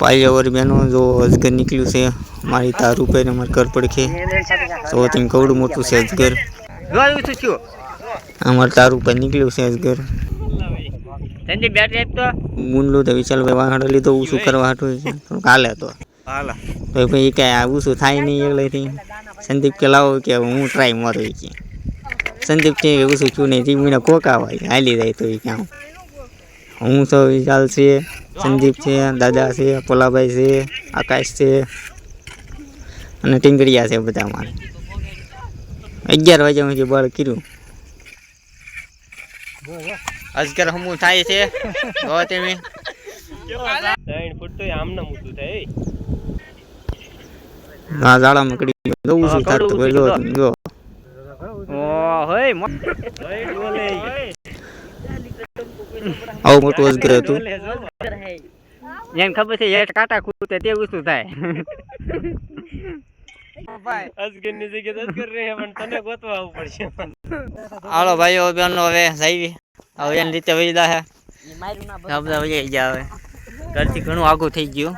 પાયવર બેનો જો અજગર નીકળ્યું છે મારી તાર ઉપર અમારે ઘર પડખે. તો તેમ કવડું મોટું છે અજગર. શું અમારે તાર ઉપર નીકળ્યું છે અજગર. ગુંડલું તો વિશાલ ભાઈ વાહણ લીધો ઊંચું કરવા હાટું છે? થોડુંક હાલે તો. તો ભાઈ કાંઈ આ શું થાય નહીં એકલેથી સંદીપ કે લાવો કે હું ટ્રાય મારું કે સંદીપ કે ઊંચું છું નહીં મને કોકા હોય હાલી જાય તો એ ક્યાં. હું તો વિશાલ છે સંદીપ છે દાદા છે પોલાભાઈ છે આકાશ છે અને ટીંગડિયા છે બધા મારે અગિયાર વાગ્યા સુધી બળ કર્યું. અજગર હમું થાય છે. જો તમે. ત્રણ ફૂટ તો આમના મોટું થાય આ ઝાડામાં કડી ગયો. છું થાતું જો જો. ઓ હોય બોલે. આવું મોટું અજગર હતું. એને ખબર છે એટ કાટા ખૂટે તે ઊંચું થાય હાલો ભાઈઓ હવે હવે એની રીતે વહી દા હે બધા વહી ગયા હવે. ઘરથી ઘણું આગું થઈ ગયું.